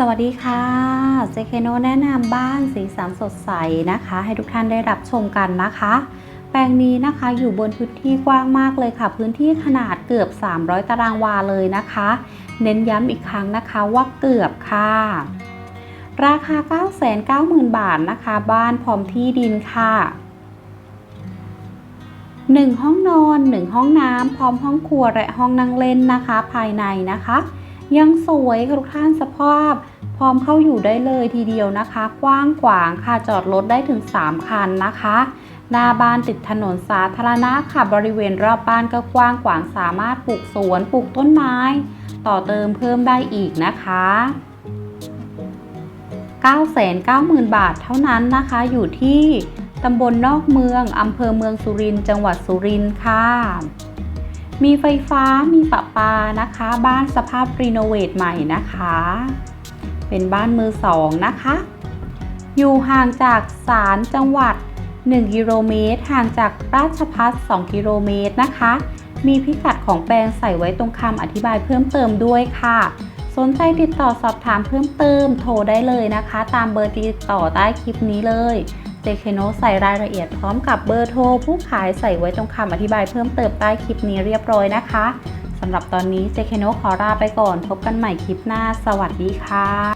สวัสดีค่ะเจเคโนแนะนำบ้านสีสันสดใสนะคะ ให้ทุกท่านได้รับชมกันนะคะ แปลงนี้นะคะอยู่บนพื้นที่กว้างมากเลยค่ะ พื้นที่ขนาดเกือบ 300 ตารางวาเลยนะคะ เน้นย้ำอีกครั้งนะคะว่าเกือบค่ะ ราคา 990,000 บาทนะคะ บ้านพร้อมที่ดินค่ะ 1 ห้องนอน 1 ห้องน้ำพร้อมห้องครัวและห้องนั่งเล่นนะคะ ภายในนะคะ ยังสวยค่ะทุกท่านสภาพ พร้อมเข้าอยู่ได้เลยทีเดียวนะคะ กว้างขวางค่ะจอดรถได้ถึง 3 คันนะคะ หน้าบ้านติดถนนสาธารณะค่ะบริเวณรอบบ้านก็กว้างขวางสามารถปลูกสวนปลูกต้นไม้ ต่อเติมเพิ่มได้อีกนะคะ990,000 บาทเท่านั้นนะคะ อยู่ที่ตำบลนอกเมืองอำเภอเมืองสุรินทร์จังหวัดสุรินทร์ค่ะ มีไฟฟ้ามีประปานะคะ บ้านสภาพรีโนเวทใหม่นะคะ เป็นบ้านมือสองนะคะ อยู่ห่างจากศาลจังหวัด 1 กิโลเมตร ห่างจากราชพัฒน์2กิโลเมตรนะคะ มีพิกัดของแปลงใส่ไว้ตรงคำอธิบายเพิ่มเติมด้วยค่ะ สนใจติดต่อสอบถามเพิ่มเติมโทรได้เลยนะคะ ตามเบอร์ติดต่อใต้คลิปนี้เลย เจเคโนใส่รายละเอียดพร้อมกับเบอร์โทรผู้ขายใส่ไว้ตรงคำอธิบายเพิ่มเติมใต้คลิปนี้เรียบร้อยนะคะสำหรับตอนนี้เจเคโนขอลาไปก่อน พบกันใหม่คลิปหน้า สวัสดีค่ะ